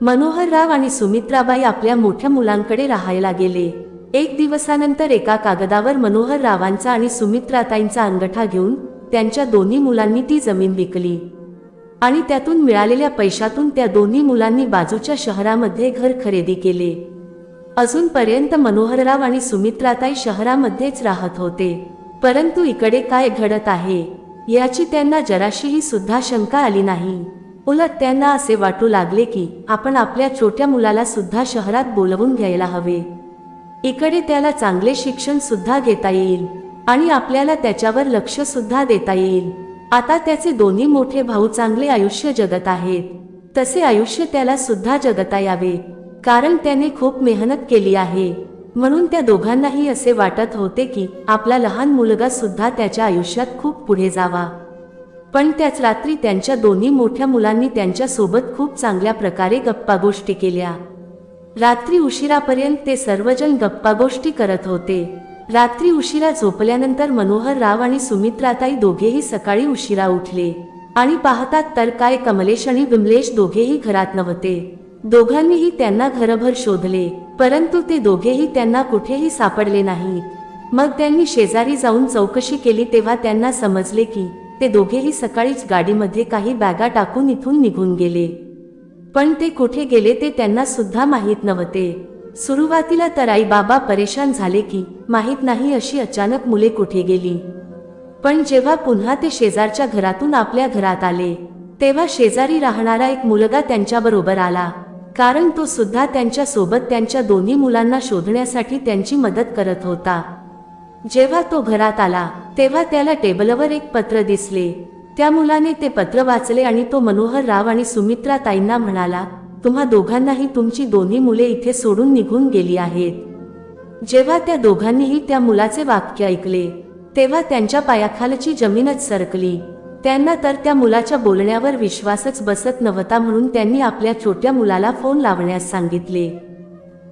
मनोहरराव आणि सुमित्राबाई आपल्या मोठ्या मुलांकडे राहायला गेले. एक दिवसानंतर एका कागदावर मनोहररावांचा आणि सुमित्राताईंचा अंगठा घेऊन त्यांच्या दोन्ही मुलांनी ती जमीन विकली. आणि त्यातून मिळालेल्या पैशातून त्या दोन्ही मुलांनी बाजूच्या शहरामध्ये घर खरेदी केले. अजूनपर्यंत मनोहरराव आणि सुमित्राताई शहरामध्येच राहत होते. परंतु इकडे काय घडत आहे याची त्यांना जराशीही सुद्धा शंका आली नाही. उलट त्यांना असे वाटू लागले की आपण आपल्या छोट्या मुलाला सुद्धा शहरात बोलवून घ्यायला हवे. इकडे त्याला चांगले शिक्षण सुद्धा घेता येईल. आणि आपल्याला त्याच्यावर लक्ष सुद्धा देता येईल. आता त्याचे दोन्ही मोठे भाऊ चांगले आयुष्य जगत आहेत. तसे आयुष्य त्याला सुद्धा जगता यावे. कारण त्याने खूप मेहनत केली आहे. म्हणून त्या दोघांनाही असे वाटत होते की आपला लहान मुलगा सुद्धा त्याच्या आयुष्यात खूप पुढे जावा. पण त्याच रात्री त्यांच्या दोन्ही मोठ्या मुलांनी त्यांच्यासोबत खूप चांगल्या प्रकारे गप्पा गोष्टी केल्या. रात्री उशिरापर्यंत ते सर्वजण गप्पा गोष्टी करत होते. रात्री उशिरा झोपल्यानंतर मनोहर राव आणि सुमित्राताई दोघेही सकाळी उशिरा उठले. आणि पाहतात तर काय कमलेश आणि विमलेश दोघेही घरात नव्हते. दोघांनीही त्यांना घरभर शोधले परंतु ते दोघेही त्यांना कुठेही सापडले नाहीत. मग त्यांनी शेजारी जाऊन चौकशी केली तेव्हा त्यांना समजले की ते दोघेही सकाळीच गाडीमध्ये काही बॅगा टाकून इथून निघून गेले. पण ते कुठे गेले ते त्यांना सुद्धा माहीत नव्हते. सुरुवातीला तर आई बाबा परेशान झाले की माहीत नाही अशी अचानक मुले कुठे गेली. पण जेव्हा पुन्हा ते शेजारच्या घरातून आपल्या घरात आले तेव्हा शेजारी राहणारा एक मुलगा त्यांच्याबरोबर आला. कारण तो सुद्धा त्यांच्यासोबत त्यांच्या दोन्ही मुलांना शोधण्यासाठी त्यांची मदत करत होता. जेव्हा तो घरात आला तेव्हा त्याला टेबलवर एक पत्र दिसले. त्या मुलाने ते पत्र वाचले आणि तो मनोहर राव आणि सुमित्रा ताईंना म्हणाला तुम्हा दोघांनाही तुमची दोन्ही मुले इथे सोडून निघून गेली आहेत. जेव्हा त्या दोघांनीही त्या मुलाचे वाक्य ऐकले तेव्हा त्यांच्या पायाखालची जमीनच सरकली. त्यांना तर त्या मुलाच्या बोलण्यावर विश्वासच बसत नव्हता म्हणून त्यांनी आपल्या छोट्या मुलाला फोन लावण्यास सांगितले.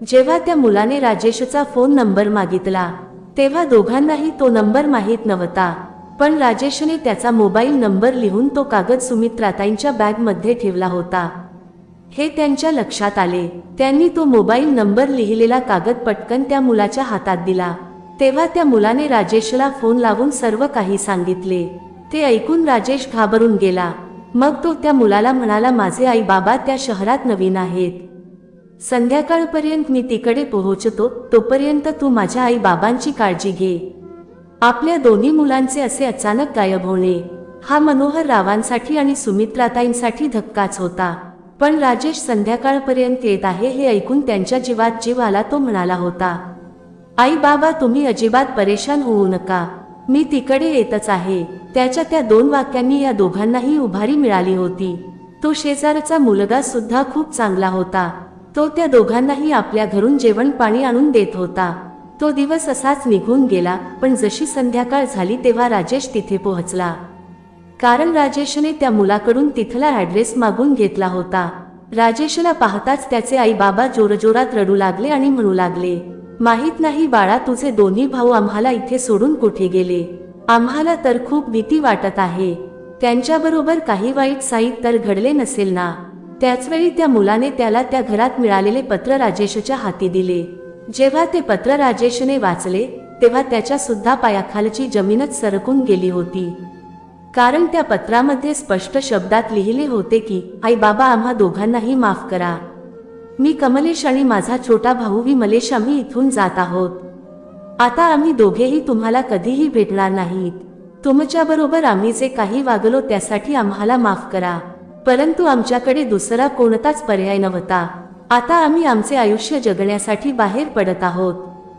जेव्हा त्या मुलाने राजेशचा फोन नंबर मागितला तेव्हा दोघांनाही तो नंबर माहीत नव्हता. पण राजेशने त्याचा मोबाईल नंबर लिहून तो कागद सुमित्राताईंच्या बॅगमध्ये ठेवला होता. हे त्यांच्या लक्षात आले. त्यांनी तो मोबाईल नंबर लिहिलेला कागद पटकन त्या मुलाच्या हातात दिला. तेव्हा त्या मुलाने राजेशला फोन लावून सर्व काही सांगितले. ते ऐकून राजेश घाबरून गेला. मग तो त्या मुलाला म्हणाला माझे आई बाबा त्या शहरात नवीन आहेत. संध्याकाळपर्यंत मी तिकडे पोहोचतो तोपर्यंत तू माझ्या आई बाबांची काळजी घे. आपल्या दोन्ही मुलांचे असे अचानक गायब होणे हा मनोहर रावांसाठी आणि सुमित्राताईंसाठी धक्काच होता. पण राजेश संध्याकाळपर्यंत येत आहे हे ऐकून त्यांच्या जीवात जीव आला तो म्हणाला होता आई बाबा तुम्ही अजिबात परेशान होऊ नका. मी तिकडे येतच आहे. त्याच्या त्या दोन वाक्यांनी या दोघांनाही उभारी मिळाली होती. तो शेजारचा मुलगा सुद्धा खूप चांगला होता. तो त्या दोघांनाही आपल्या घरून जेवण पाणी आणून देत होता. तो दिवस असाच निघून गेला पण जशी संध्याकाळ झाली तेव्हा राजेश तिथे पोहोचला. कारण राजेशने त्या मुलाकडून तिथला ऍड्रेस मागून घेतला होता. राजेशला पाहताच त्याचे आई बाबा जोरजोरात रडू लागले आणि म्हणू लागले माहीत नाही बाळा तुझे दोन्ही भाऊ आम्हाला इथे सोडून कुठे गेले? आम्हाला तर खूप भीती वाटत आहे. त्यांच्याबरोबर काही वाईट साईट तर घडले नसेल ना? त्याचवेळी त्या मुलाने त्याला त्या घरात मिळालेले पत्र राजेशच्या हाती दिले. जेव्हा ते पत्र राजेशने वाचले तेव्हा त्याच्या सुद्धा पायाखालची जमीनच सरकून गेली होती. कारण त्या पत्रामध्ये स्पष्ट शब्दात लिहिले होते की आई बाबा आम्हा दोघांनाही माफ करा. मी कमलेश आणि माझा छोटा भाऊ विमलेश आम्ही इथून जात आहोत. आता आम्ही दोघेही तुम्हाला कधीही भेटणार नाहीत. तुमच्याबरोबर आम्ही जे काही वागलो त्यासाठी आम्हाला माफ करा. परंतु आमच्याकडे दुसरा कोणताच पर्याय नव्हता. आता आम्ही आमचे आयुष्य जगण्यासाठी बाहेर पडत आहोत.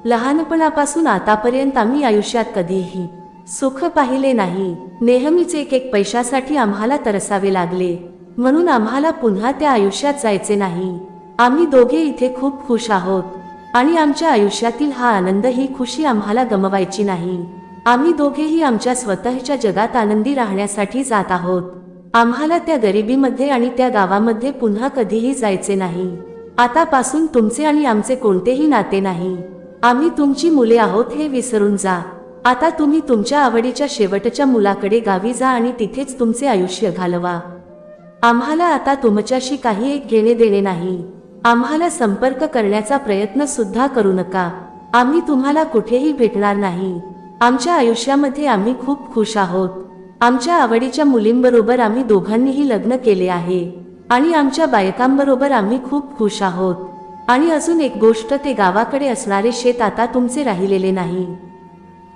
लहानपणापासून आतापर्यंत आम्ही आयुष्यात कधीही सुख पाहिले नाही. नेहमीच एक एक पैशासाठी आम्हाला तरसावे लागले. म्हणून आम्हाला पुन्हा त्या आयुष्यात जायचे नाही. आम्ही दोघे इथे खूप खुश आहोत. आणि आमच्या आयुष्यातील हा आनंद ही खुशी आम्हाला गमवायची नाही. आम्ही दोघेही आमच्या स्वतःच्या जगात आनंदी राहण्यासाठी जात आहोत. आम्हाला त्या गरिबीमध्ये आणि त्या गावामध्ये पुन्हा कधीही जायचे नाही. आतापासून तुमचे आणि आमचे कोणतेही नाते नाही. आम्ही तुमची मुले आहोत हे विसरून जा. आता तुम्ही तुमच्या आवडीच्या शेवटच्या मुलाकडे गावी जा आणि तिथेच तुमचे आयुष्य घालवा. आम्हाला आता तुमच्याशी काही एक घेणे देणे नाही. आम्हाला संपर्क करण्याचा प्रयत्न सुद्धा करू नका. आम्ही तुम्हाला कुठेही भेटणार नाही. आमच्या आयुष्यामध्ये आम्ही खूप खुश आहोत. आमच्या आवडीच्या मुलींबरोबर आम्ही दोघांनीही लग्न केले आहे. आणि आमच्या बायकांबरोबर आम्ही खूप खुश आहोत. आणि अजून एक गोष्ट ते गावाकडे असणारे शेत आता तुमचे राहिलेले नाही.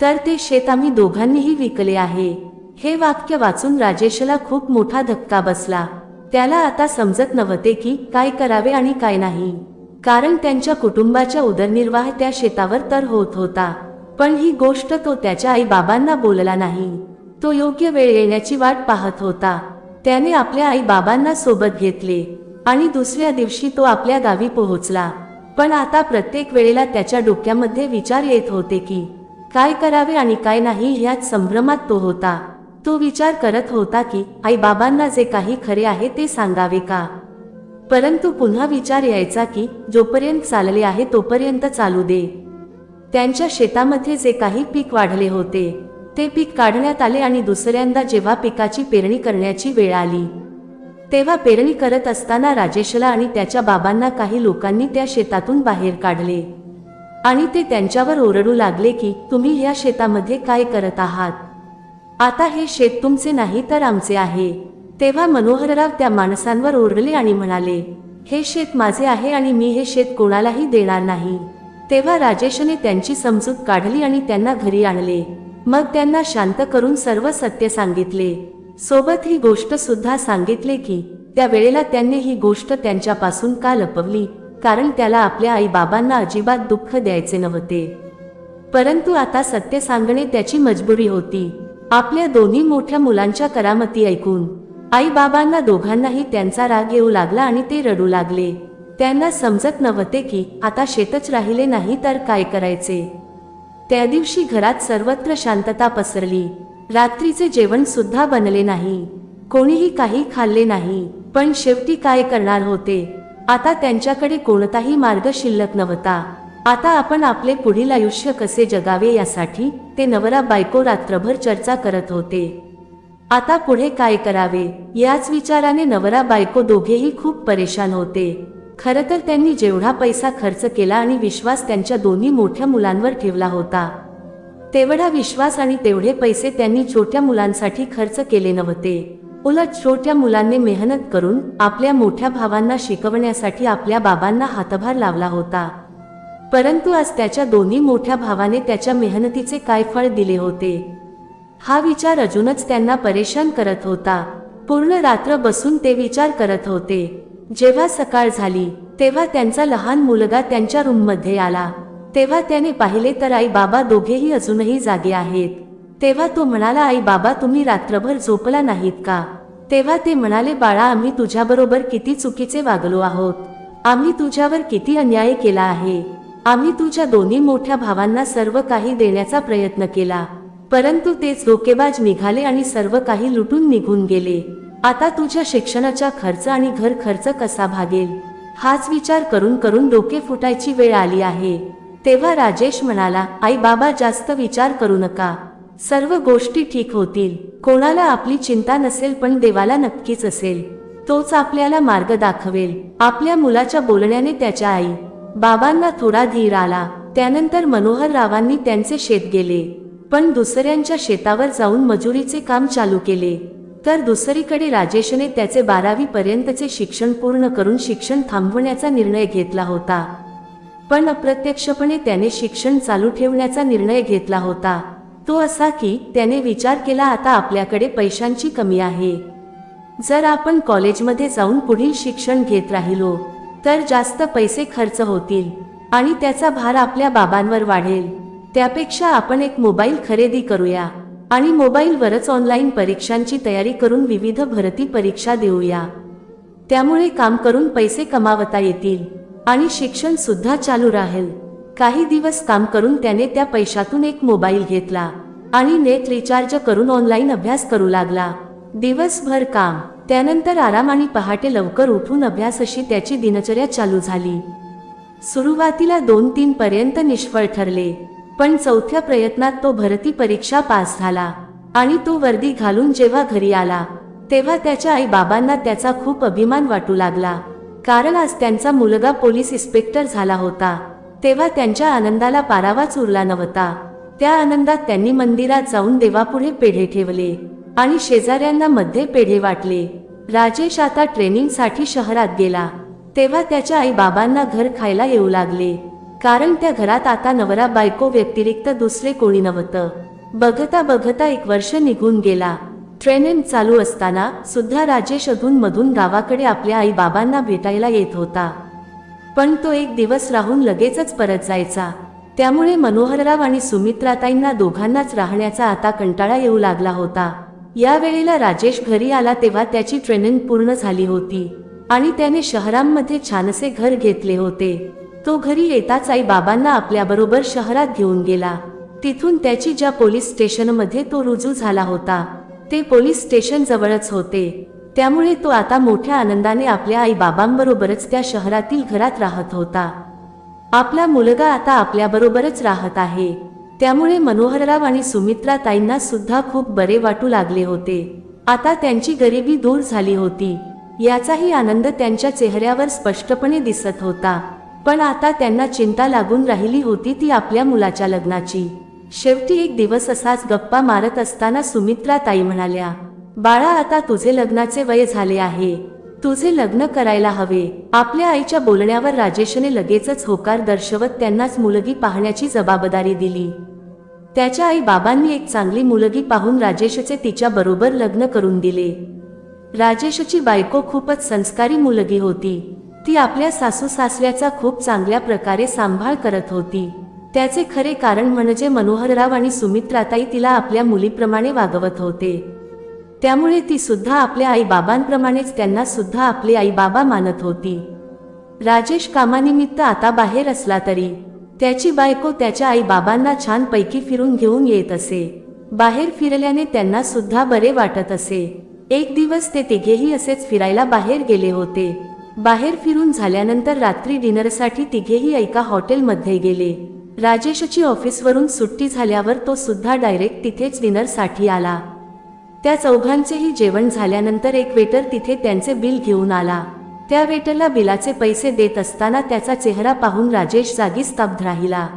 तर ते शेत आम्ही दोघांनीही विकले आहे. हे वाक्य वाचून राजेशला खूप मोठा धक्का बसला. त्याला आता समजत नव्हते की काय करावे आणि काय नाही. कारण त्यांच्या कुटुंबाच्या उदरनिर्वाह त्या शेतावर तर होत होता. पण ही गोष्ट तो त्याच्या आई बाबांना बोलला नाही. तो योग्य वेळ येण्याची वाट पाहत होता. त्याने आपल्या आई बाबांना सोबत घेतले आणि दुसऱ्या दिवशी तो आपल्या गावी पोहोचला. पण आता प्रत्येक वेळेला त्याच्या डोक्यामध्ये विचार येत होते की काय करावे आणि काय नाही ह्यात संभ्रमात तो होता. तो विचार करत होता की आई बाबांना जे काही खरे आहे ते सांगावे का? परंतु पुन्हा विचार यायचा की जोपर्यंत चालले आहे तोपर्यंत चालू दे. त्यांच्या शेतामध्ये जे काही पीक वाढले होते ते पीक काढण्यात आले आणि दुसऱ्यांदा जेव्हा पिकाची पेरणी करण्याची वेळ आली तेव्हा पेरणी करत असताना राजेशला आणि त्याच्या बाबांना काही लोकांनी त्या शेतातून बाहेर काढले आणि ते त्यांच्यावर ओरडू लागले की तुम्ही या शेतामध्ये काय करत आहात? आता हे शेत तुमचे नाही तर आमचे आहे. तेव्हा मनोहरराव त्या माणसांवर ओरडले आणि म्हणाले हे शेत माझे आहे आणि मी हे शेत कोणालाही देणार नाही. तेव्हा राजेशने त्यांची समजूत काढली आणि त्यांना घरी आणले. मग त्यांना शांत करून सर्व सत्य सांगितले. सोबत ही गोष्ट सुद्धा सांगितले की त्या वेळेला त्यांनी ही गोष्ट त्यांच्यापासून का लपवली? कारण त्याला आपल्या आई बाबांना अजिबात दुःख द्यायचे नव्हते. परंतु आता सत्य सांगणे त्याची मजबुरी होती. आपल्या दोन्ही मोठ्या मुलांच्या करामती ऐकून आई बाबांना दोघांनाही त्यांचा राग येऊ लागला आणि ते रडू लागले. त्यांना समजत नव्हते की आता शेतच राहिले नाही तर काय करायचे? त्या दिवशी घरात सर्वत्र शांतता पसरली. रात्रीचे जेवण सुद्धा बनले नाही. कोणीही काही खाल्ले नाही. पण शेवटी काय करणार होते? आता त्यांच्याकडे कोणताही मार्ग शिल्लक नव्हता. आता आपण आपले पुढील आयुष्य कसे जगावे यासाठी ते नवरा बायको रात्रभर चर्चा करत होते. आता पुढे काय करावे? याच विचाराने नवरा बायको दोघेही खूप परेशान होते. खरं तर त्यांनी जेवढा पैसा खर्च केला आणि विश्वास त्यांच्या दोन्ही मोठ्या मुलांवर ठेवला होता. तेवढा विश्वास आणि तेवढे पैसे त्यांनी छोट्या मुलांसाठी खर्च केले नव्हते. उलट छोट्या मुलांनी मेहनत करून आपल्या मोठ्या भावांना शिकवण्यासाठी आपल्या बाबांना हातभार लावला होता. परंतु आज त्याच्या दोन्ही मोठ्या भावाने त्याच्या मेहनतीचे काय फळ दिले होते? हा विचार अजूनच त्यांना परेशान करत होता. पूर्ण रात्र बसून ते विचार करत होते. जेव्हा सकाळ झाली तेव्हा त्यांचा लहान मुलगा त्यांच्या रूममध्ये आला. तेव्हा त्याने पाहिले तर आई बाबा दोघेही अजूनही जागे आहेत. तेव्हा तो म्हणाला आई बाबा तुम्ही रात्रभर झोपला नाहीत का? तेव्हा ते म्हणाले बाळा आम्ही तुझ्याबरोबर किती चुकीचे वागलो आहोत. आम्ही तुझ्यावर किती अन्याय केला आहे. आम्ही तुझ्या दोन्ही मोठ्या भावांना सर्व काही देण्याचा प्रयत्न केला. परंतु तेच धोकेबाज निघाले आणि सर्व काही लुटून निघून गेले. आता तुझ्या शिक्षणाचा खर्च आणि घर खर्च कसा भागेल? हाच विचार करून करून डोके फुटायची वेळ आली आहे. तेव्हा राजेश म्हणाला आई बाबा जास्त विचार करू नका. सर्व गोष्टी ठीक होतील. कोणाला आपली चिंता नसेल पण देवाला नक्कीच असेल. तोच आपल्याला मार्ग दाखवेल. आपल्या मुलाच्या बोलण्याने त्याच्या आई बाबांना थोडा धीर आला. त्यानंतर मनोहर रावांनी त्यांचे शेत गेले. पण दुसऱ्यांच्या शेतावर जाऊन मजुरीचे काम चालू केले. तर दुसरीकडे राजेशने त्याचे बारावी पर्यंतचे शिक्षण पूर्ण करून शिक्षण थांबवण्याचा निर्णय घेतला होता. पण अप्रत्यक्षपणे त्याने शिक्षण चालू ठेवण्याचा निर्णय घेतला होता. तो असा की त्याने विचार केला आता आपल्याकडे पैशांची कमी आहे. जर आपण कॉलेजमध्ये जाऊन पुढील शिक्षण घेत राहिलो तर जास्त पैसे खर्च होतील आणि त्याचा भार आपल्या बाबांवर वाढेल. त्यापेक्षा आपण एक मोबाईल खरेदी करूया. आणि मोबाईलवरच ऑनलाईन परीक्षांची तयारी करून विविध भरती परीक्षा देऊया. त्यामुळे काम करून पैसे कमावता येतील. आणि शिक्षण सुद्धा चालू राहील. काही दिवस काम करून त्याने त्या पैशातून एक मोबाईल घेतला आणि नेट रिचार्ज करून ऑनलाईन अभ्यास करू लागला. दिवसभर काम. त्यानंतर आराम आणि पहाटे लवकर उठून अभ्यास अशी त्याची दिनचर्या चालू झाली. सुरुवातीला दोन तीन पर्यंत निष्फळ ठरले. पण चौथ्या प्रयत्नात तो भरती परीक्षा पास झाला आणि तो वर्दी घालून जेव्हा घरी आला तेव्हा त्याच्या आई बाबांना त्याचा खूप अभिमान वाटू लागला. कारण आज त्यांचा मुलगा पोलीस इन्स्पेक्टर झाला होता तेव्हा त्यांच्या आनंदाला पारावाच उरला नव्हता. त्या आनंदात त्यांनी मंदिरात जाऊन देवापुढे पेढे ठेवले आणि शेजाऱ्यांना मध्ये पेढे वाटले. राजेश आता ट्रेनिंगसाठी शहरात गेला तेव्हा त्याच्या आई बाबांना घर खायला येऊ लागले. कारण त्या घरात आता नवरा बायको व्यतिरिक्त दुसरे कोणी नव्हतं. बघता बघता एक वर्ष निघून गेला. ट्रेनिंग चालू असताना सुद्धा राजेश अधून मधून गावाकडे आपल्या आई बाबांना भेटायला येत होता. पण तो एक दिवस राहून लगेचच परत जायचा. त्यामुळे मनोहरराव आणि सुमित्राताईंना दोघांनाच राहण्याचा आता कंटाळा येऊ लागला होता. यावेळेला राजेश घरी आला तेव्हा त्याची ट्रेनिंग पूर्ण झाली होती. आणि त्याने शहरांमध्ये छानसे घर घेतले होते. तो घरी येताच आई बाबांना आपल्याबरोबर शहरात घेऊन गेला. तिथून त्याची ज्या पोलीस स्टेशनमध्ये तो रुजू झाला होता ते पोलीस स्टेशन जवळच होते. त्यामुळे तो आता मोठ्या आनंदाने आपल्या आई बाबांबरोबरच त्या शहरातील घरात राहत होता. आपला मुलगा आता आपल्याबरोबरच राहत आहे. त्यामुळे मनोहरराव आणि सुमित्रा ताईंना सुद्धा खूप बरे वाटू लागले होते. आता त्यांची गरिबी दूर झाली होती. याचाही आनंद त्यांच्या चेहऱ्यावर स्पष्टपणे दिसत होता. पण आता त्यांना चिंता लागून राहिली होती ती आपल्या मुलाच्या लग्नाची. शेवटी एक दिवस असाच गप्पा मारत असताना सुमित्रा ताई म्हणाल्या बाळा आता तुझे लग्नाचे वय झाले आहे. तुझे लग्न करायला हवे. आपल्या आईच्या बोलण्यावर राजेशने लगेचच होकार दर्शवत त्यांनाच मुलगी पाहण्याची जबाबदारी दिली. त्याच्या आई बाबांनी एक चांगली मुलगी पाहून राजेशचे तिच्या बरोबर लग्न करून दिले. राजेशची बायको खूपच संस्कारी मुलगी होती. ती आपल्या सासू सासऱ्याचा खूप चांगल्या प्रकारे सांभाळ करत होती. त्याचे खरे कारण म्हणजे मनोहरराव आणि सुमित्राताई तिला आपल्या मुलीप्रमाणे वागवत होते. त्यामुळे ती सुद्धा आपल्या आई बाबांप्रमाणेच त्यांना सुद्धा आपले आई बाबा मानत होती. राजेश कामानिमित्त आता बाहेर असला तरी त्याची बायको त्याच्या आई बाबांना छान पैकी फिरून घेऊन येत असे. बाहेर फिरल्याने त्यांना सुद्धा बरे वाटत असे. एक दिवस ते तिघेही असेच फिरायला बाहेर गेले होते. बाहेर फिरून झाल्यानंतर रात्री डिनरसाठी तिघेही एका हॉटेलमध्ये गेले. राजेशची ऑफिसवरून सुट्टी झाल्यावर तो सुद्धा डायरेक्ट तिथेच डिनरसाठी आला. त्या चौघांचेही जेवण झाल्यानंतर एक वेटर तिथे त्यांचे बिल घेऊन आला. त्या वेटरला बिलाचे पैसे देत असताना त्याचा चेहरा पाहून राजेश जागी स्तब्ध राहिला.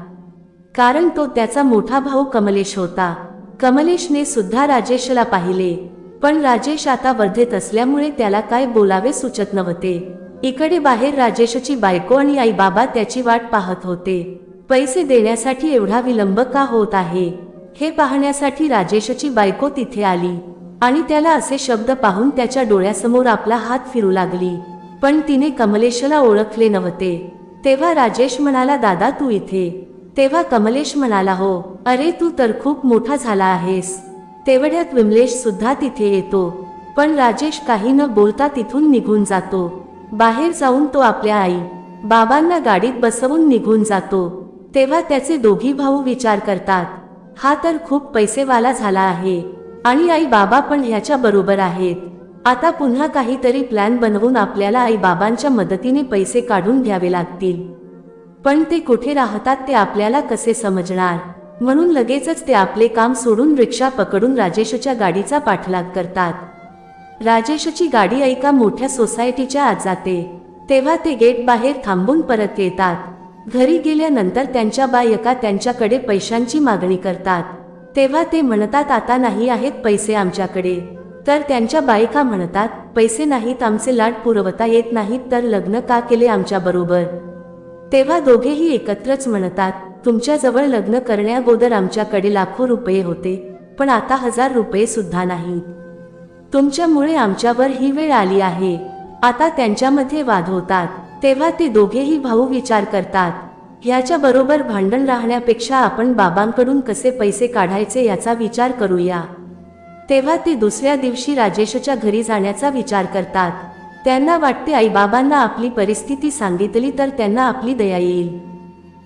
कारण तो त्याचा मोठा भाऊ कमलेश होता. कमलेशने सुद्धा राजेशला पाहिले. पण राजेश आता वर्धेत असल्यामुळे त्याला काय बोलावे सुचत नव्हते. इकडे बाहेर राजेशची बायको आणि आई बाबा त्याची वाट पाहत होते. पैसे देण्यासाठी एवढा विलंब का होत आहे? हे पाहण्यासाठी राजेशची बायको तिथे आली आणि त्याला असे शब्द पाहून त्याच्या डोळ्यासमोर आपला हात फिरू लागली. पण तिने कमलेशला ओळखले नव्हते. तेव्हा राजेश म्हणाला दादा तू इथे. तेव्हा कमलेश म्हणाला हो. अरे तू तर खूप मोठा झाला आहेस. तेवढ्यात विमलेश सुद्धा तिथे येतो. पण राजेश काही न बोलता तिथून निघून जातो. बाहेर जाऊन तो आपल्या आई बाबांना गाडीत बसवून निघून जातो. तेव्हा त्याचे दोघी भाऊ विचार करतात हा तर खूप पैसेवाला झाला आहे आणि आई बाबा पण ह्याच्या बरोबर आहेत. आता पुन्हा काहीतरी प्लॅन बनवून आपल्याला आई बाबांच्या मदतीने पैसे काढून घ्यावे लागतील. पण ते कुठे राहतात ते आपल्याला कसे समजणार? म्हणून लगेचच ते आपले काम सोडून रिक्षा पकडून राजेशच्या गाडीचा पाठलाग करतात. राजेशची गाडी एका मोठ्या सोसायटीच्या आत जाते तेव्हा ते गेट बाहेर थांबून परत येतात. घरी गेल्यानंतर त्यांच्या बायका त्यांच्याकडे पैशांची मागणी करतात. तेव्हा ते म्हणतात आता नाही आहेत पैसे आमच्याकडे. तर त्यांच्या बायका म्हणतात पैसे नाहीत आमचे लाट पुरवता येत नाहीत तर लग्न का केले आमच्या बरोबर? तेव्हा दोघेही एकत्रच म्हणतात तुमच्याजवळ लग्न करण्याअगोदर आमच्याकडे लाखो रुपये होते पण आता हजार रुपये सुद्धा नाहीत. तुमच्यामुळे आमच्यावर ही वेळ आली आहे. आता त्यांच्यामध्ये वाद होतात. तेव्हा ते दोघेही भाऊ विचार करतात. ह्याच्या बरोबर भांडण राहण्यापेक्षा आपण बाबांकडून कसे पैसे काढायचे याचा विचार करूया. तेव्हा ते दुसऱ्या दिवशी राजेशच्या घरी जाण्याचा विचार करतात. त्यांना वाटते आईबाबांना आपली परिस्थिती सांगितली तर त्यांना आपली दया येईल.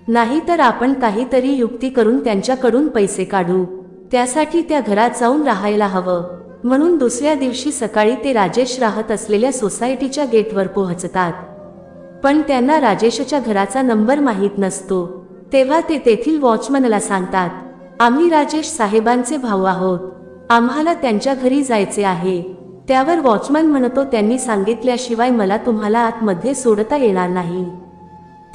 नाहीतर आपण काहीतरी युक्ती करून त्यांच्याकडून पैसे काढू. त्यासाठी त्या घरात जाऊन राहायला हवं. म्हणून दुसऱ्या दिवशी सकाळी ते राजेश राहत असलेल्या सोसायटीच्या गेटवर पोहोचतात. पण त्यांना राजेशच्या घराचा नंबर माहीत नसतो. तेव्हा ते तेथील वॉचमनला सांगतात आम्ही राजेश साहेबांचे भाऊ आहोत. आम्हाला त्यांच्या घरी जायचे आहे. त्यावर वॉचमन म्हणतो त्यांनी सांगितल्याशिवाय मला तुम्हाला आतमध्ये सोडता येणार नाही.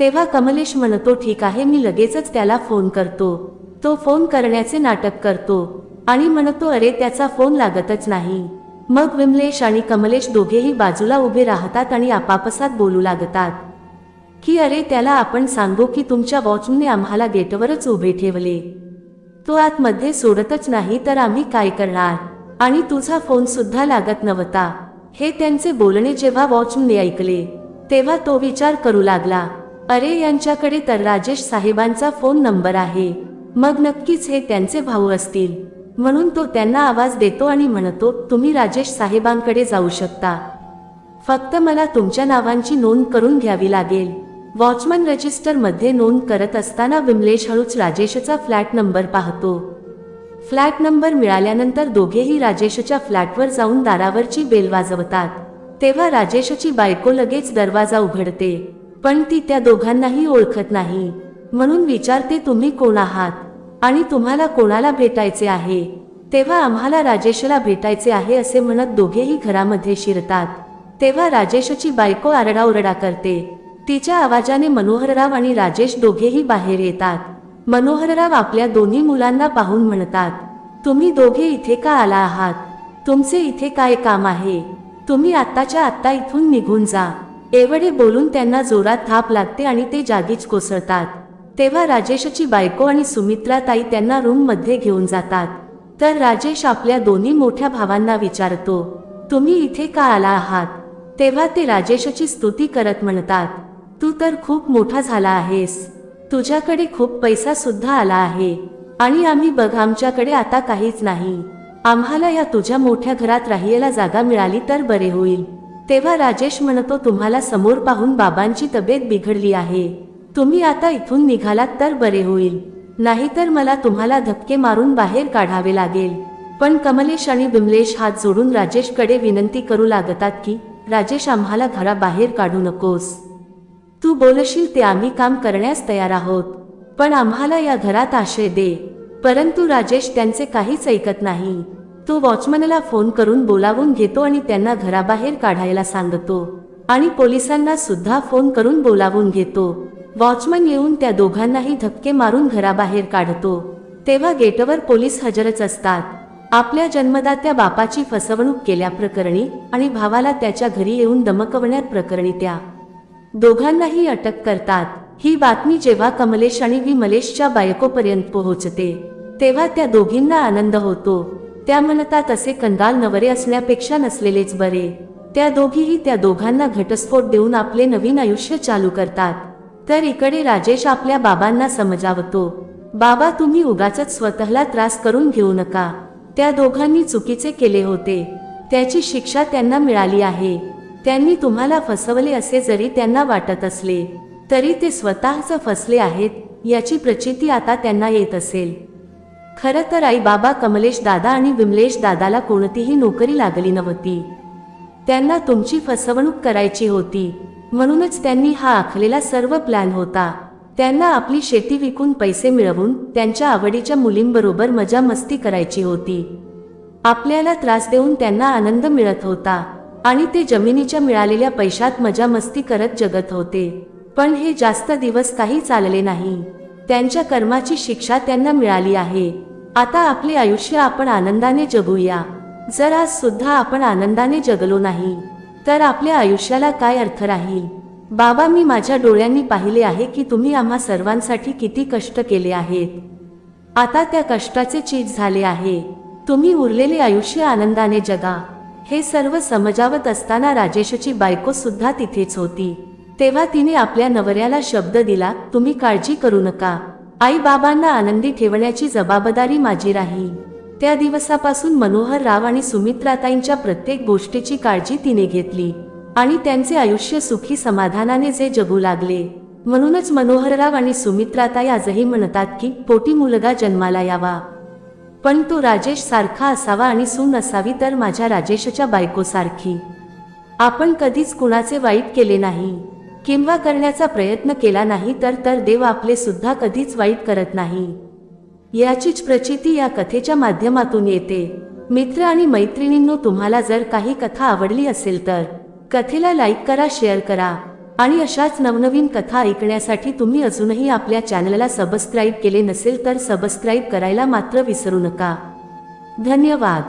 तेव्हा कमलेश म्हणतो ठीक आहे मी लगेचच त्याला फोन करतो. तो फोन करण्याचे नाटक करतो. आणि म्हणतो अरे त्याचा फोन लागतच नाही. मग विमलेश आणि कमलेश दोघेही बाजूला उभे राहतात आणि आपापसात बोलू लागतात. की अरे त्याला आपण सांगू की तुमच्या वॉचमने आम्हाला गेटवरच उभे ठेवले. तो आतमध्ये सोडतच नाही तर आम्ही काय करणार? आणि तुझा फोन सुद्धा लागत नव्हता. हे त्यांचे बोलणे जेव्हा वॉचमने ऐकले तेव्हा तो विचार करू लागला. अरे यांच्याकडे तर राजेश साहेबांचा फोन नंबर आहे. मग नक्कीच हे त्यांचे भाऊ असतील. म्हणून तो त्यांना आवाज देतो आणि म्हणतो तुम्ही राजेश साहेबांकडे जाऊ शकता. फक्त मला तुमच्या नावांची नोंद करून घ्यावी लागेल. वॉचमन रजिस्टरमध्ये नोंद करत असताना विमलेश हळूच राजेशचा फ्लॅट नंबर पाहतो. फ्लॅट नंबर मिळाल्यानंतर दोघेही राजेशच्या फ्लॅटवर जाऊन दारावरची बेल वाजवतात. तेव्हा राजेशची बायको लगेच दरवाजा उघडते पण ती त्या दोघांनाही ओळखत नाही. म्हणून विचारते तुम्ही कोण आहात? आणि तुम्हाला कोणाला भेटायचे आहे? तेव्हा आम्हाला राजेशला भेटायचे आहे असे म्हणत दोघेही घरामध्ये शिरतात. तेव्हा राजेशची बायको आरडाओरडा करते. तिच्या आवाजाने मनोहरराव आणि राजेश दोघेही बाहेर येतात. मनोहरराव आपल्या दोन्ही मुलांना पाहून म्हणतात तुम्ही दोघे इथे का आला आहात? तुमचे इथे काय काम आहे? तुम्ही आत्ताच्या आत्ता इथून निघून जा. एवढे बोलून त्यांना जोरात थाप लागते आणि ते जागीच कोसळतात. तेव्हा राजेशची बायको आणि सुमित्रा ताई त्यांना रूममध्ये घेऊन जातात. तर राजेश आपल्या दोन्ही मोठ्या भावांना विचारतो तुम्ही इथे का आला आहात? तेव्हा ते राजेशची स्तुती करत म्हणतात तू तर खूप मोठा झाला आहेस. तुझ्याकडे खूप पैसा सुद्धा आला आहे. आणि आम्ही बघ आमच्याकडे आता काहीच नाही. आम्हाला या तुझ्या मोठ्या घरात राहायला जागा मिळाली तर बरे होईल. तेव्हा राजेश म्हणतो तुम्हाला समोर पाहून बाबांची तब्येत बिघडली आहे. तुम्ही आता इथून निघालात तर बरे होईल. नाहीतर मला तुम्हाला धक्के मारून बाहेर काढावे लागेल. पण कमलेश आणि बिमलेश हात जोडून राजेशकडे विनंती करू लागतात की राजेश आम्हाला घराबाहेर काढू नकोस. तू बोलशील ते आम्ही काम करण्यास तयार आहोत. पण आम्हाला या घरात आश्रय दे. परंतु राजेश त्यांचे काहीच ऐकत नाही. तो वॉचमनला फोन करून बोलावून घेतो आणि त्यांना घराबाहेर काढायला सांगतो. आणि पोलिसांना सुद्धा फोन करून बोलावून घेतो. वॉचमन येऊन त्या दोघांनाही धक्के मारून घराबाहेर काढतो. तेव्हा गेटवर पोलीस हजरच असतात. आपल्या जन्मदात्या बापाची फसवणूक केल्याप्रकरणी आणि भावाला त्याच्या घरी येऊन दमकवण्यात प्रकरणी त्या. दोघांनाही अटक करतात. ही बातमी जेव्हा कमलेश आणि विमलेशच्या बायकोपर्यंत पोहोचते तेव्हा त्या दोघींना आनंद होतो. त्या म्हणतात असे कंगाल नवरे असण्यापेक्षा नसलेलेच बरे. त्या दोघीही त्या दोघांना घटस्फोट देऊन आपले नवीन आयुष्य चालू करतात. तर इकडे राजेश आपल्या बाबांना समजावतो बाबा तुम्ही उगाच स्वतःला त्रास करून घेऊ नका. त्या दोघांनी चुकीचे केले होते. त्याची शिक्षा त्यांना मिळाली आहे. त्यांनी तुम्हाला फसवले असे जरी त्यांना वाटत असले तरी ते स्वतःच फसले आहेत याची प्रचिती आता त्यांना येत असेल. खरं तर आई बाबा कमलेश दादा आणि विमलेश दादाला कोणतीही नोकरी लागली नव्हती. त्यांना तुमची फसवणूक करायची होती. म्हणूनच त्यांनी हा आखलेला सर्व प्लॅन होता. त्यांना आपली शेती विकून पैसे मिळवून त्यांच्या आवडीच्या मुलींबरोबर मजा मस्ती करायची होती. आपल्याला त्रास देऊन त्यांना आनंद मिळत होता आणि ते जमिनीच्या मिळालेल्या पैशात मजा मस्ती करत जगत होते. पण हे जास्त दिवस काही चालले नाही. त्यांच्या कर्माची शिक्षा त्यांना मिळाली आहे. आता आपले आयुष्य आपण आनंदाने जगूया. जर आज सुद्धा आपण आनंदाने जगलो नाही तर आपल्या आयुष्याला काय अर्थ राहील? बाबा मी माझ्या डोळ्यांनी पाहिले आहे की तुम्ही आम्हा सर्वांसाठी किती कष्ट केले आहेत. आता त्या कष्टाचे चीज झाले आहे. तुम्ही उरलेले आयुष्य आनंदाने जगा. हे सर्व समजावत असताना राजेशची बायको सुद्धा तिथेच होती. तेव्हा तिने आपल्या नवऱ्याला शब्द दिला तुम्ही काळजी करू नका. आई बाबांना आनंदी ठेवण्याची जबाबदारी माझी राहील. त्या दिवसापासून मनोहर राव आणि सुमित्राताईंच्या प्रत्येक गोष्टीची काळजी तिने घेतली आणि त्यांचे आयुष्य सुखी समाधानाने जे जगू लागले. म्हणूनच मनोहरराव आणि सुमित्राताई आजही म्हणतात की पोटी मुलगा जन्माला यावा. पण तो राजेश सारखा असावा आणि सून असावी तर माझ्या राजेशच्या बायकोसारखी. आपण कधीच कुणाचे वाईट केले नाही. किंवा करण्याचा प्रयत्न केला नाही तर तर देव आपले सुद्धा कधीच वाईट करत नाही. याचीच प्रचिती या कथेच्या माध्यमातून येते. मित्र आणि मैत्रिणींनो तुम्हाला जर काही कथा आवडली असेल तर कथेला लाईक करा शेअर करा आणि अशाच नवनवीन कथा ऐकण्यासाठी तुम्ही अजूनही आपल्या चॅनलला सबस्क्राईब केले नसेल तर सबस्क्राईब करायला मात्र विसरू नका. धन्यवाद.